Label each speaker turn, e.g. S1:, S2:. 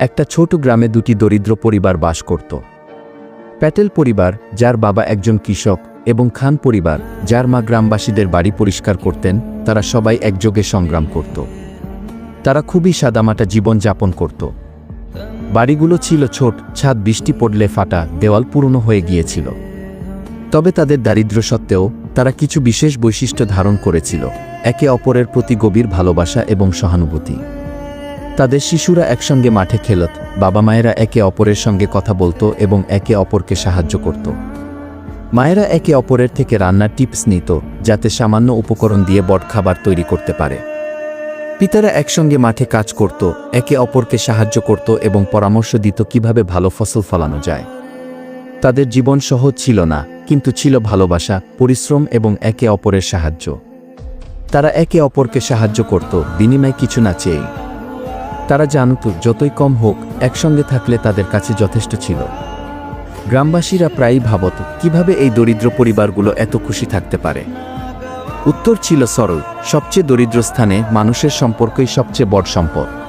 S1: একটা ছোট গ্রামে দুটি দরিদ্র পরিবার বাস করত। প্যাটেল পরিবার, যার বাবা একজন কৃষক, এবং খান পরিবার, যার মা গ্রামবাসীদের বাড়ি পরিষ্কার করতেন, তারা সবাই একযোগে সংগ্রাম করত। তারা খুবই সাদামাটা জীবন যাপন করত। বাড়িগুলো ছিল ছোট, ছাদ বৃষ্টি পড়লে ফাটা, দেওয়াল পুরনো হয়ে গিয়েছিল। তবে তাদের দারিদ্র্য সত্ত্বেও, তারা কিছু বিশেষ বৈশিষ্ট্য ধারণ করেছিল, একে অপরের প্রতি গভীর ভালোবাসা এবং সহানুভূতি। তাদের শিশুরা একসঙ্গে মাঠে খেলত, বাবা মায়েরা একে অপরের সঙ্গে কথা বলতো এবং একে অপরকে সাহায্য করত। মায়েরা একে অপরের থেকে রান্নার টিপস নিত, যাতে সামান্য উপকরণ দিয়ে বট খাবার তৈরি করতে পারে। পিতারা একসঙ্গে মাঠে কাজ করত, একে অপরকে সাহায্য করত এবং পরামর্শ দিত কীভাবে ভালো ফসল ফলানো যায়। তাদের জীবন সহজ ছিল না, কিন্তু ছিল ভালোবাসা, পরিশ্রম এবং একে অপরের সাহায্য। তারা একে অপরকে সাহায্য করত, বিনিময় কিছু না চেয়েই তারা জানত যতই কম হোক, একসঙ্গে থাকলে তাদের কাছে যথেষ্ট ছিল। গ্রামবাসীরা প্রায়ই ভাবত, কীভাবে এই দরিদ্র পরিবারগুলো এত খুশি থাকতে পারে? উত্তর ছিল সরল, সবচেয়ে দরিদ্র স্থানে মানুষের সম্পর্কই সবচেয়ে বড় সম্পদ।